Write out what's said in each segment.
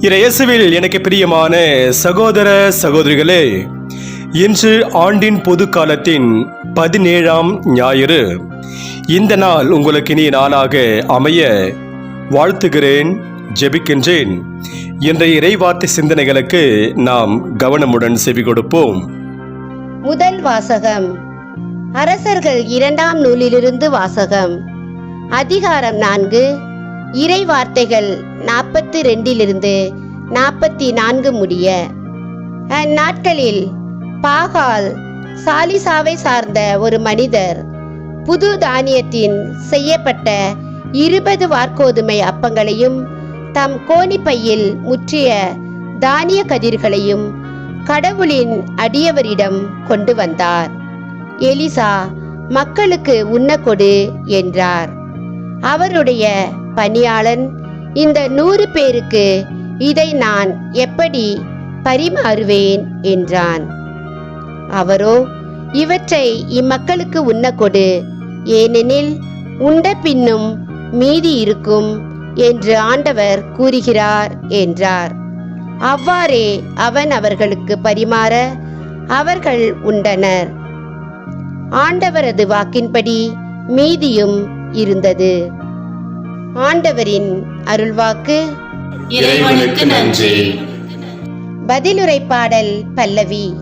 இயேசுவில் எனக்கு பிரியமான சகோதர சகோதரிகளே இன்று ஆண்டின் பொது காலத்தின் பதினேழாம் ஞாயிறு. இந்த நாள் உங்களுக்கு இனிய நாளாக அமைய வாழ்த்துகிறேன் ஜெபிக்கின்றேன். இன்றைய இறைவார்த்தை சிந்தனைகளுக்கு நாம் கவனமுடன் செவி கொடுப்போம். முதல் வாசகம். அரசர்கள் இரண்டாம் நூலிலிருந்து வாசகம். அதிகாரம் நான்கு. இறை வார்த்தைகள் நாற்பத்தி ரெண்டிலிருந்து நாற்பத்தி நான்கு முடிய. அந்நாட்களில் பாகால் சாலிசாவை சார்ந்த ஒரு மனிதர் புது தானியத்தின் செய்யப்பட்ட இருபது வார்க்கோதுமை அப்பங்களையும் தம் கோணிப்பையில் முற்றிய தானிய கதிர்களையும் கடவுளின் அடியவரிடம் கொண்டு வந்தார். எலிசா மக்களுக்கு உண்ண கொடு என்றார். அவருடைய பணியாளன் இந்த நூறு பேருக்கு இதை நான் எப்படி பரிமாறுவேன் என்றான். அவரோ இவற்றை இம்மக்களுக்கு உண்ண கொடு ஏனெனில் உண்ட பின்னும் மீதி இருக்கும் என்று ஆண்டவர் கூறுகிறார் என்றார். அவ்வாறே அவன் அவர்களுக்கு பரிமாற அவர்கள் உண்டனர். ஆண்டவரது வாக்கின்படி மீதியும் இருந்தது. ஆண்டவரின் அருள்வாக்கு. இறைவனுக்கு நன்றி. பதிலுரை பாடல் பல்லவி.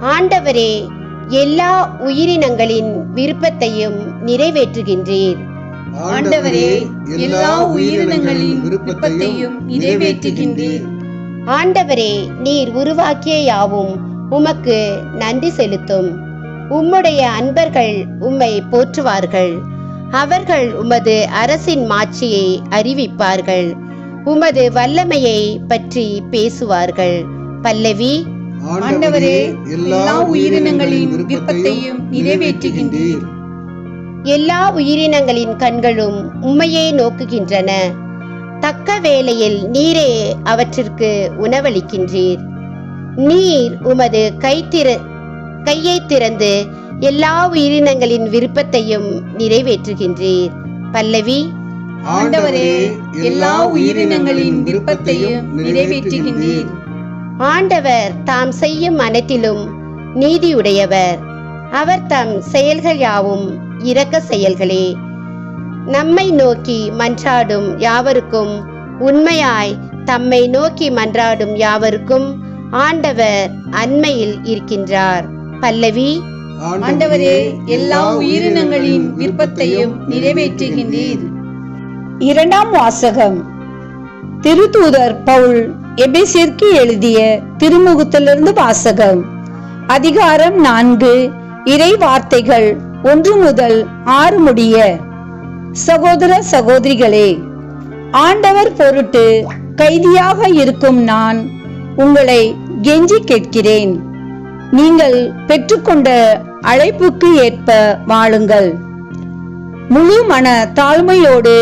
ஆண்டவரே எல்லா உயிரினங்களின் விருப்பத்தையும் நிறைவேற்றுகின்றீர். ஆண்டவரே எல்லா உயிரினங்களின் விருப்பத்தையும் நிறைவேற்றுகின்றீர். ஆண்டவரே நீர் உருவாக்கிய யாவும் உமக்கு நன்றி செலுத்தும். உம்முடைய அன்பர்கள் உம்மை போற்றுவார்கள். அவர்கள் உமது அரசின் மாட்சியை அறிவிப்பார்கள். உமது வல்லமையை பற்றி பேசுவார்கள். பல்லவி ஆண்டவரே எல்லா உயிரினங்களின் விருப்பத்தையும் நிறைவேற்றுகின்றீர். எல்லா உயிரினங்களின் கண்களும் உம்மையே நோக்குகின்றன. தக்க வேளையில் நீரே அவற்றிற்கு உணவளிக்கின்றீர். நீர் உமது கை திற கையை திறந்து எல்லா உயிரினங்களின் விருப்பத்தையும் நிறைவேற்றுகின்றீர். பல்லவி ஆண்டவரே எல்லா உயிரினங்களின் விருப்பத்தையும் நிறைவேற்றுகின்றீர். ஆண்டவர் தாம் செய்யும் அனைத்திலும் நீதியுடையவர். அவர் தம் செயல்கள் யாவும் இரக்க செயல்களே. நம்மை நோக்கி மன்றாடும் யாவருக்கும் உண்மையாய் தம்மை நோக்கி மன்றாடும் யாவருக்கும் ஆண்டவர் அண்மையில் இருக்கின்றார். பல்லவி ஆண்டவரே எல்லா உயிரினங்களின் விருப்பத்தையும் நிறைவேற்றுகின்றீர். இரண்டாம் வாசகம். திருத்தூதர் பவுல் எபேசிற்கு எழுதிய திருமுகத்திலிருந்து வாசகம். அதிகாரம் நான்கு இறை வார்த்தைகள் ஒன்று முதல் ஆறு முடிய. சகோதர சகோதரிகளே ஆண்டவர் பொருட்டு கைதியாக இருக்கும் நான் உங்களை கெஞ்சி கேட்கிறேன். நீங்கள் பெற்றுக்கொண்ட அழைப்புக்கு ஏற்ப வாழுங்கள். முழு மன தாழ்மையோடு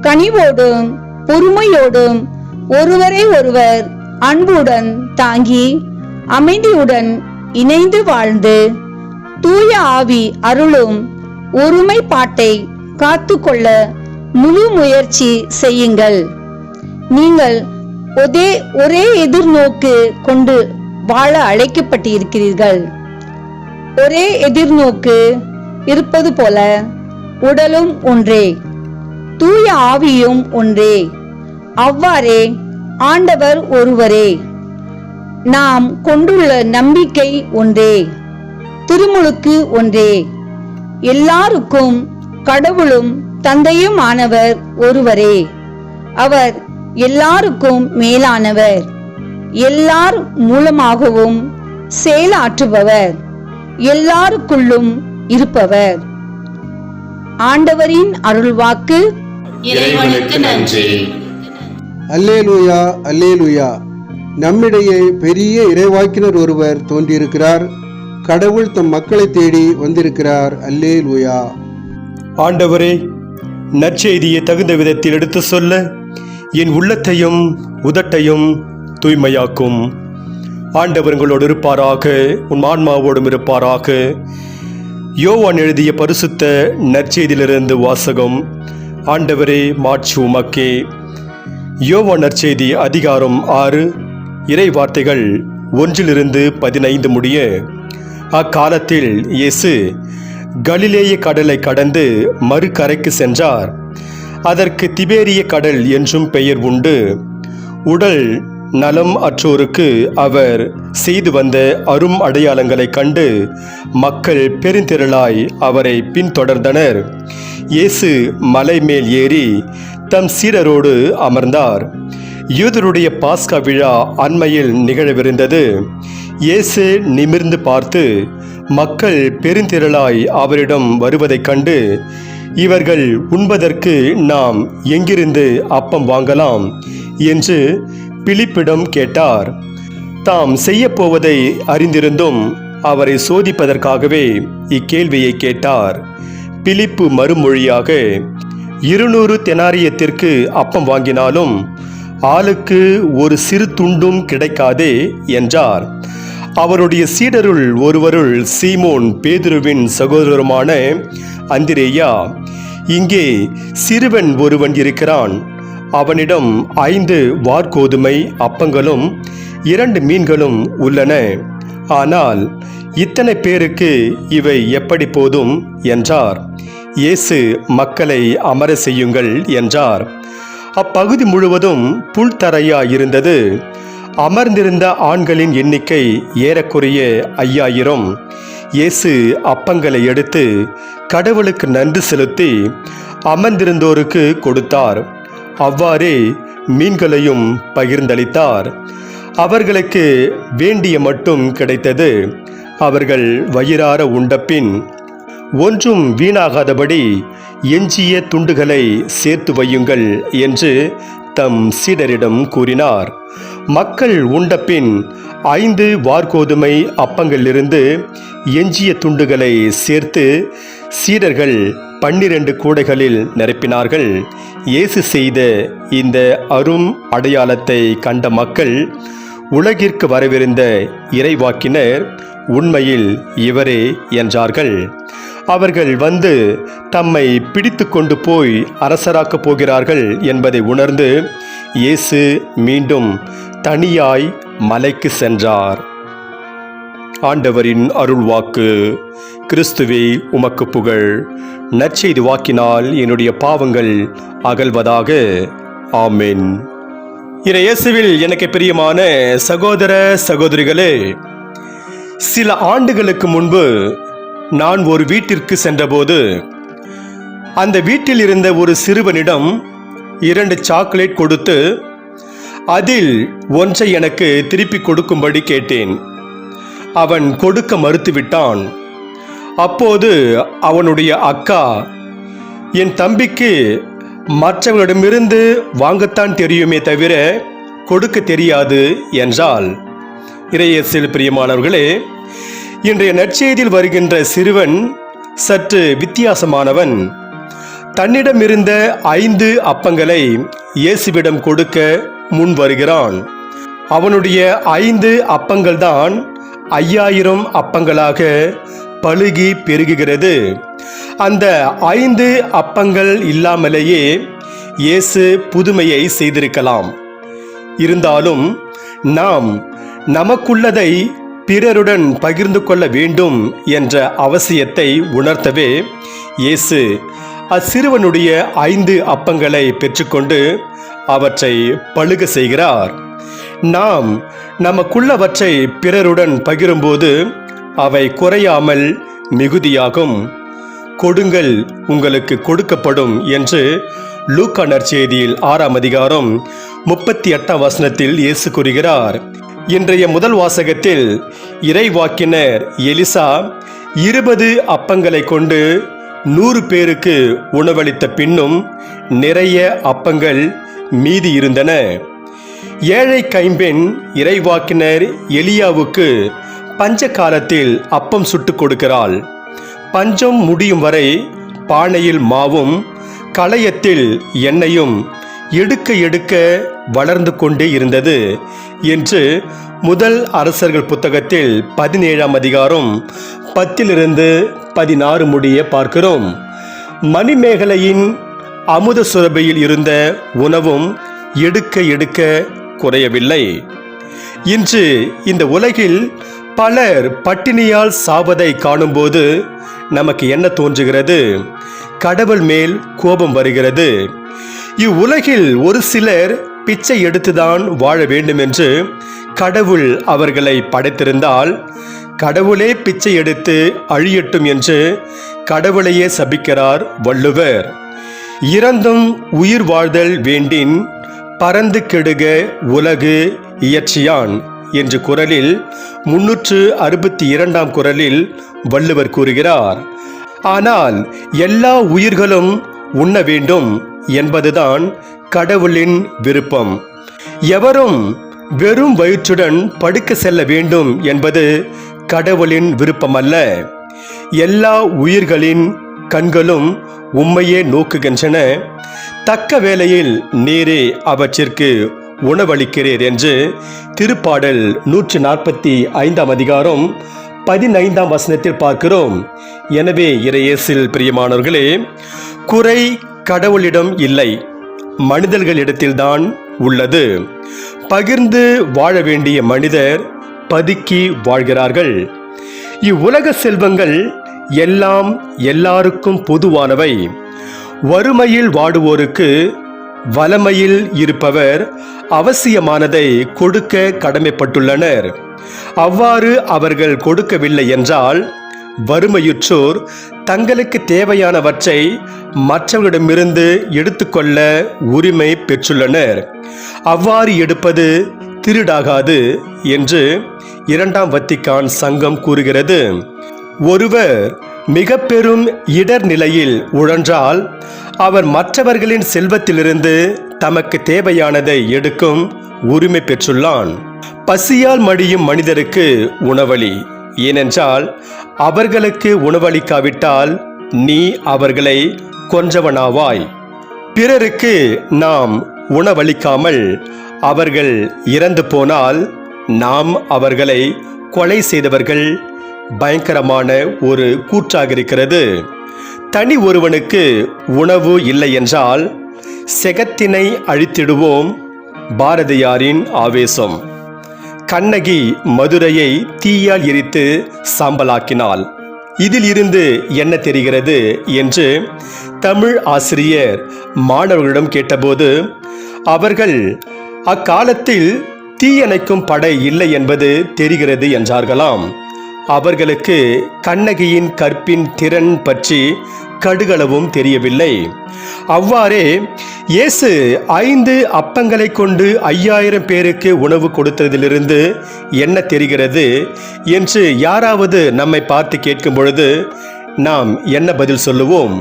கனிவோடும் பொறுமையோடும் ஒருவரை ஒருவர் அன்புடன் தாங்கி அமைதியுடன் இணைந்து வாழ்ந்து தூய ஆவி அருளும் ஒருமைப்பாட்டை காத்துக்கொள்ள முழு முயற்சி செய்யுங்கள். நீங்கள் ஒரே ஒரே எதிர்நோக்கு கொண்டு வாழ அழைக்கப்பட்டிருக்கிறீர்கள். ஒரே எதிர்நோக்கு இருப்பது போல உடலும் ஒன்றே தூய ஆவியும் ஒன்றே. அவ்வாறே ஆண்டவர் ஒருவரே. நாம் கொண்டுள்ள நம்பிக்கை ஒன்றே திருமுழுக்கு ஒன்றே. எல்லாருக்கும் கடவுளும் தந்தையும் ஆனவர் ஒருவரே. அவர் எல்லாருக்கும் மேலானவர் எல்லார் மூலமாகவும் செயலாற்றுபவர். எல்லாருக்குள்ளும் இருப்பவர். ஆண்டவரின் அருள்வாக்கு இறைவனுக்கு நன்றி. அல்லேலூயா அல்லேலூயா. நம்மிடையே பெரிய இறைவாக்கினர் ஒருவர் தோன்றியிருக்கிறார். கடவுள் தம் மக்களை தேடி வந்திருக்கிறார். அல்லேலூயா. ஆண்டவரே நற்செய்தியை தகுந்த விதத்தில் எடுத்து சொல்ல என் உள்ளத்தையும் உதட்டையும் தூய்மையாக்கும். ஆண்டவர் உங்களோடு இருப்பாராக உன் ஆன்மாவோடும் இருப்பாராக. யோவான் எழுதிய பரிசுத்த நற்செய்தியிலிருந்து வாசகம் ஆண்டவரே மாட்சி உமக்கே. யோவான் நற்செய்தி அதிகாரம் ஆறு இறை வார்த்தைகள் ஒன்றிலிருந்து பதினைந்து முடிய அக்காலத்தில் இயேசு கலிலேய கடலை கடந்து மறுகரைக்கு சென்றார். அதற்கு திபேரிய கடல் என்றும் பெயர் உண்டு. உடல் நலம் அற்றோருக்கு அவர் செய்து வந்த அரும் அடையாளங்களைக் கண்டு மக்கள் பெருந்திரளாய் அவரை பின்தொடர்ந்தனர். இயேசு மலை மேல் ஏறி தம் சீரரோடு அமர்ந்தார். யூதருடைய பாஸ்கா விழா அண்மையில் நிகழவிருந்தது. இயேசு நிமிர்ந்து பார்த்து மக்கள் பெருந்திரளாய் அவரிடம் வருவதைக் கண்டு இவர்கள் உண்பதற்கு நாம் எங்கிருந்து அப்பம் வாங்கலாம்? என்று பிலிப்பிடம் கேட்டார் தாம் செய்யப்போவதை அறிந்திருந்தும் அவரை சோதிப்பதற்காகவே இக்கேள்வியை கேட்டார். பிலிப்பு மறுமொழியாக இருநூறு தெனாரியத்திற்கு அப்பம் வாங்கினாலும் ஆளுக்கு ஒரு சிறு துண்டும் கிடைக்காதே என்றார். அவருடைய சீடருள் ஒருவருள் சீமோன் பேதுருவின் சகோதரருமான அந்திரேயா இங்கே சிறுவன் ஒருவன் இருக்கிறான். அவனிடம் ஐந்து வார்கோதுமை அப்பங்களும் இரண்டு மீன்களும் உள்ளன. ஆனால் இத்தனை பேருக்கு இவை எப்படி போதும்? என்றார். இயேசு மக்களை அமர செய்யுங்கள் என்றார். அப்பகுதி முழுவதும் புல்தரையாயிருந்தது. அமர்ந்திருந்த ஆண்களின் எண்ணிக்கை ஏறக்குறைய ஐயாயிரம். இயேசு அப்பங்களை எடுத்து கடவுளுக்கு நன்றி செலுத்தி அமர்ந்திருந்தோருக்கு கொடுத்தார். அவ்வாறே மீன்களையும் பகிர்ந்தளித்தார். அவர்களுக்கு வேண்டிய மட்டும் கிடைத்தது. அவர்கள் வயிறார உண்டபின் ஒன்றும் வீணாகாதபடி எஞ்சிய துண்டுகளை சேர்த்து வையுங்கள் என்று தம் சீடரிடம் கூறினார். மக்கள் உண்டபின் ஐந்து வார்கோதுமை அப்பங்களிலிருந்து எஞ்சிய துண்டுகளை சேர்த்து சீடர்கள் பன்னிரண்டு கூடைகளில் நிரப்பினார்கள். இயேசு செய்த இந்த அரும் அடையாளத்தை கண்ட மக்கள் உலகிற்கு வரவிருந்த இறைவாக்கினர் உண்மையில் இவரே என்றார்கள். அவர்கள் வந்து தம்மை பிடித்து கொண்டு போய் அரசராக்கப் போகிறார்கள் என்பதை உணர்ந்து இயேசு மீண்டும் தனியாய் மலைக்கு சென்றார். ஆண்டவரின் அருள்வாக்கு. கிறிஸ்துவே உமக்கு புகழ். நற்செய்தி வாக்கினால் என்னுடைய பாவங்கள் அகல்வதாக. ஆமேன். இறை இயேசுவில் எனக்கு பிரியமான சகோதர சகோதரிகளே சில ஆண்டுகளுக்கு முன்பு நான் ஒரு வீட்டிற்கு சென்றபோது அந்த வீட்டில் இருந்த ஒரு சிறுவனிடம் இரண்டு சாக்லேட் கொடுத்து அதில் ஒன்றை எனக்கு திருப்பி கொடுக்கும்படி கேட்டேன். அவன் கொடுக்க மறுத்துவிட்டான். அப்போது அவனுடைய அக்கா என் தம்பிக்கு மற்றவர்களிடமிருந்து வாங்கத்தான் தெரியுமே தவிர கொடுக்க தெரியாது என்றால் இறையசில் பிரியமானவர்களே இன்றைய நற்செய்தியில் வருகின்ற சிறுவன் சற்று வித்தியாசமானவன். தன்னிடம் இருந்த ஐந்து அப்பங்களை இயேசுவிடம் கொடுக்க முன் வருகிறான் அவனுடைய ஐந்து அப்பங்கள்தான் ஐயாயிரம் அப்பங்களாக பழுகி பெருகுகிறது. அந்த ஐந்து அப்பங்கள் இல்லாமலேயே இயேசு புதுமையை செய்திருக்கலாம். இருந்தாலும் நாம் நமக்குள்ளதை பிறருடன் பகிர்ந்து கொள்ள வேண்டும் என்ற அவசியத்தை உணர்த்தவே இயேசு அச்சிறுவனுடைய ஐந்து அப்பங்களை பெற்றுக்கொண்டு அவற்றை பழுக செய்கிறார். நாம் நமக்குள்ளவற்றை பிறருடன் பகிரும்போது அவை குறையாமல் மிகுதியாகும். கொடுங்கள் உங்களுக்கு கொடுக்கப்படும் என்று லூக்கானர் செய்தியில் ஆறாம் அதிகாரம் முப்பத்தி எட்டாம் வசனத்தில் இயேசு கூறுகிறார். இன்றைய முதல் வாசகத்தில் இறைவாக்கினர் எலிசா இருபது அப்பங்களை கொண்டு நூறு பேருக்கு உணவளித்த பின்னும் நிறைய அப்பங்கள் மீதி இருந்தன. ஏழை கைம்பெண் இறைவாக்கினர் எலியாவுக்கு பஞ்ச காலத்தில் அப்பம் சுட்டுக் கொடுக்கிறாள். பஞ்சம் முடியும் வரை பானையில் மாவும் களையத்தில் எண்ணெயும் எடுக்க எடுக்க வளர்ந்து கொண்டே இருந்தது என்று முதல் அரசர்கள் புத்தகத்தில் பதினேழாம் அதிகாரம் பத்திலிருந்து பதினாறு முடிய பார்க்கிறோம். மணிமேகலையின் அமுத சுரபியில் இருந்த உணவும் எடுக்க எடுக்க குறையவில்லை. இன்று இந்த உலகில் பலர் பட்டினியால் சாவதை காணும்போது நமக்கு என்ன தோன்றுகிறது? கடவுள் மேல் கோபம் வருகிறது. இவ்வுலகில் ஒரு சிலர் பிச்சை எடுத்துதான் வாழ வேண்டும் என்று கடவுள் அவர்களை படைத்திருந்தால் கடவுளே பிச்சை எடுத்து அழியட்டும் என்று கடவுளையே சபிக்கிறார் வள்ளுவர். இறந்தும் உயிர் வாழ்தல் வேண்டின் பறந்து கெடுக உலகு இயற்றியான் என்று குரலில் முன்னூற்று அறுபத்தி இரண்டாம் குரலில் வள்ளுவர் கூறுகிறார். ஆனால் எல்லா உயிர்களும் உண்ண வேண்டும் என்பதுதான் கடவுளின் விருப்பம். எவரும் வெறும் வயிற்றுடன் படுக்க செல்ல வேண்டும் என்பது கடவுளின் விருப்பமல்ல. எல்லா உயிர்களின் கண்களும் உம்மையே நோக்குகின்றன. தக்க வேளையில் நீரே அவற்றிற்கு உணவளிக்கிறீர் என்று திருப்பாடல் நூற்றி நாற்பத்தி ஐந்தாம் அதிகாரம் பதினைந்தாம் வசனத்தில் பார்க்கிறோம். எனவே இறையேசில் பிரியமானவர்களே குறை கடவுளிடம் இல்லை. மனிதர்களிடத்தில்தான் உள்ளது. பகிர்ந்து வாழ வேண்டிய மனிதர் பதுக்கி வாழ்கிறார்கள். இவ்வுலக செல்வங்கள் எல்லாம் எல்லாருக்கும் பொதுவானவை. வறுமையில் வாடுவோருக்கு வலமையில் இருப்பவர் அவசியமானதை கொடுக்க கடமைப்பட்டுள்ளனர். அவ்வாறு அவர்கள் கொடுக்கவில்லை என்றால் வறுமையுற்றோர் தங்களுக்கு தேவையானவற்றை மற்றவர்களிடமிருந்து எடுத்துக்கொள்ள உரிமை பெற்றுள்ளனர். அவ்வாறு எடுப்பது திருடாகாது என்று இரண்டாம் வத்திக்கான் சங்கம் கூறுகிறது. ஒருவர் மிக பெரும் இடர் நிலையில் உழன்றால் அவர் மற்றவர்களின் செல்வத்திலிருந்து தமக்கு தேவையானதை எடுக்கும் உரிமை பெற்றுள்ளான். பசியால் மடியும் மனிதருக்கு உணவளி ஏனென்றால் அவர்களுக்கு உணவளிக்காவிட்டால் நீ அவர்களை கொன்றவனாவாய். பிறருக்கு நாம் உணவளிக்காமல் அவர்கள் இறந்து போனால் நாம் அவர்களை கொலை செய்தவர்கள் பயங்கரமான ஒரு கூற்றாக இருக்கிறது தனி ஒருவனுக்கு உணவு இல்லை என்றால் செகத்தினை அழித்திடுவோம் பாரதியாரின் ஆவேசம். கண்ணகி மதுரையை தீயால் எரித்து சாம்பலாக்கினாள். இதில் இருந்து என்ன தெரிகிறது என்று தமிழ் ஆசிரியர் மாணவர்களிடம் கேட்டபோது அவர்கள் அக்காலத்தில் தீயணைக்கும் படை இல்லை என்பது தெரிகிறது என்றார்களாம். அவர்களுக்கு கண்ணகியின் கற்பின் திறன் பற்றி கடுகளவும் தெரியவில்லை. அவ்வாறே இயேசு ஐந்து அப்பங்களை கொண்டு ஐயாயிரம் பேருக்கு உணவு கொடுத்ததிலிருந்து என்ன தெரிகிறது என்று யாராவது நம்மை பார்த்து கேட்கும் பொழுது நாம் என்ன பதில் சொல்லுவோம்?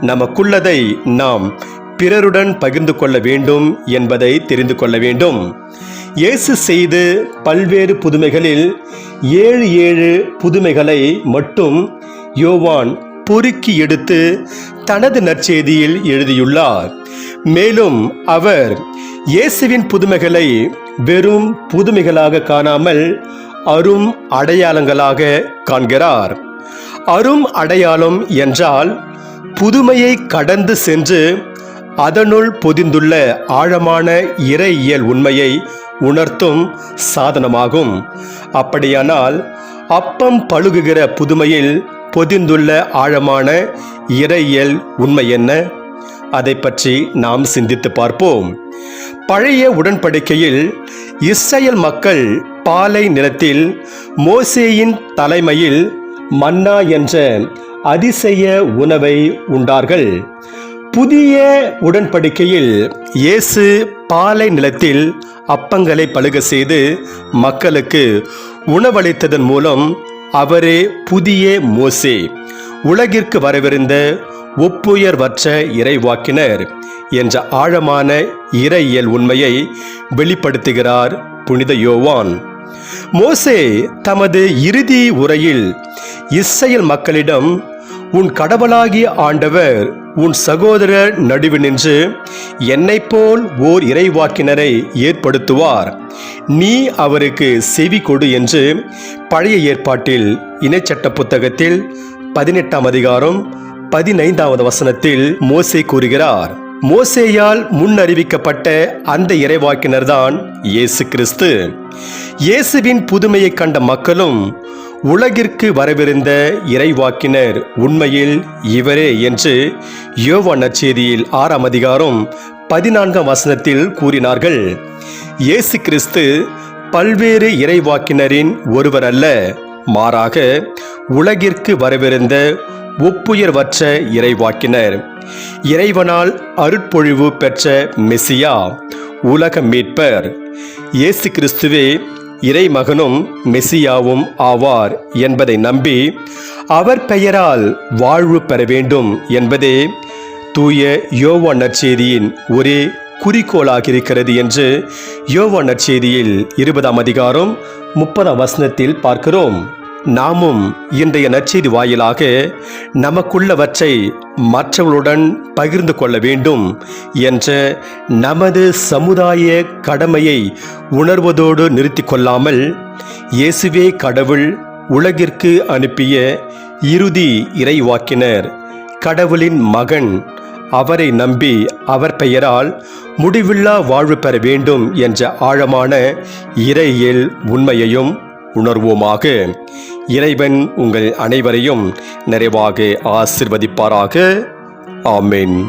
நமக்குள்ளதை நாம் பிறருடன் பகிர்ந்து கொள்ள வேண்டும் என்பதை தெரிந்து கொள்ள வேண்டும். இயேசு செய்து பல்வேறு புதுமைகளில் ஏழு ஏழு புதுமைகளை மட்டும் யோவான் பொறுக்கி எடுத்து தனது நற்செய்தியில் எழுதியுள்ளார். மேலும் அவர் இயேசுவின் புதுமைகளை வெறும் புதுமைகளாக காணாமல் அரும் அடையாளங்களாக காண்கிறார். அரும் அடையாளம் என்றால் புதுமையை கடந்து சென்று அதனுள் பொதிந்துள்ள ஆழமான இறையியல் உண்மையை உணர்த்தும் சாதனமாகும். அப்படியானால் அப்பம் பழுகுகிற புதுமையில் பொதிந்துள்ள ஆழமான இறையியல் உண்மை என்ன? அதை பற்றி நாம் சிந்தித்து பார்ப்போம். பழைய உடன்படிக்கையில் இஸ்ரேல் மக்கள் பாலை நிலத்தில் மோசேயின் தலைமையில் மன்னா என்ற அதிசய உணவை உண்டார்கள். புதிய உடன்படிக்கையில் இயேசு பாலை நிலத்தில் அப்பங்களை பழுக செய்து மக்களுக்கு உணவளித்ததன் மூலம் அவரே புதிய மோசே உலகிற்கு வரவிருந்த ஒப்புயர்வற்ற இறைவாக்கினர் என்ற ஆழமான இறையியல் உண்மையை வெளிப்படுத்துகிறார் புனித யோவான். மோசே தமது இறுதி உரையில் இஸ்ரேல் மக்களிடம் உன் கடவுளாகிய ஆண்டவர் உன் சகோதரர் நடுவு நின்று என்னைப் போல் ஓர் இறைவாக்கினரை ஏற்படுத்துவார். நீ அவருக்கு செவி கொடு என்று பழைய ஏற்பாட்டில் இணைச்சட்ட புத்தகத்தில் பதினெட்டாம் அதிகாரம் பதினைந்தாவது வசனத்தில் மோசே கூறுகிறார் மோசேயால் முன்னறிவிக்கப்பட்ட அந்த இறைவாக்கினர்தான் இயேசு கிறிஸ்து. இயேசுவின் புதுமையை கண்ட மக்களும் உலகிற்கு வரவிருந்த இறைவாக்கினர் உண்மையில் இவரே என்று யோவா நற்செய்தியில் ஆறாம் அதிகாரம் பதினான்காம் வசனத்தில் கூறினார்கள். இயேசு கிறிஸ்து பல்வேறு இறைவாக்கினரின் ஒருவர் அல்ல மாறாக உலகிற்கு வரவிருந்த ஒப்புயர்வற்ற இறைவாக்கினர். இறைவனால் அருட்பொழிவு பெற்ற மெசியா உலக மீட்பர் இயேசு கிறிஸ்துவே இறைமகனும் மெசியாவும் ஆவார் என்பதை நம்பி அவர் பெயரால் வாழ்வு பெற வேண்டும் என்பதே தூய யோவான் நற்செய்தியின் ஒரே குறிக்கோளாக இருக்கிறது என்று யோவான் நற்செய்தியில் இருபதாம் அதிகாரம் முப்பதாம் வசனத்தில் பார்க்கிறோம். நாமும் இன்றைய நற்செய்தி வாயிலாக நமக்குள்ளவற்றை மற்றவர்களுடன் பகிர்ந்து கொள்ள வேண்டும் என்ற நமது சமுதாய கடமையை உணர்வதோடு நிறுத்தி கொள்ளாமல் இயேசுவே கடவுள் உலகிற்கு அனுப்பிய இறுதி இறைவாக்கினர் கடவுளின் மகன் அவரை நம்பி அவர் பெயரால் முடிவில்லா வாழ்வு பெற வேண்டும் என்ற ஆழமான இறையியல் உண்மையையும் உணர்வோமாக இறைவன் உங்கள் அனைவரையும் நிறைவாக ஆசிர்வதிப்பாராக. ஆமேன்.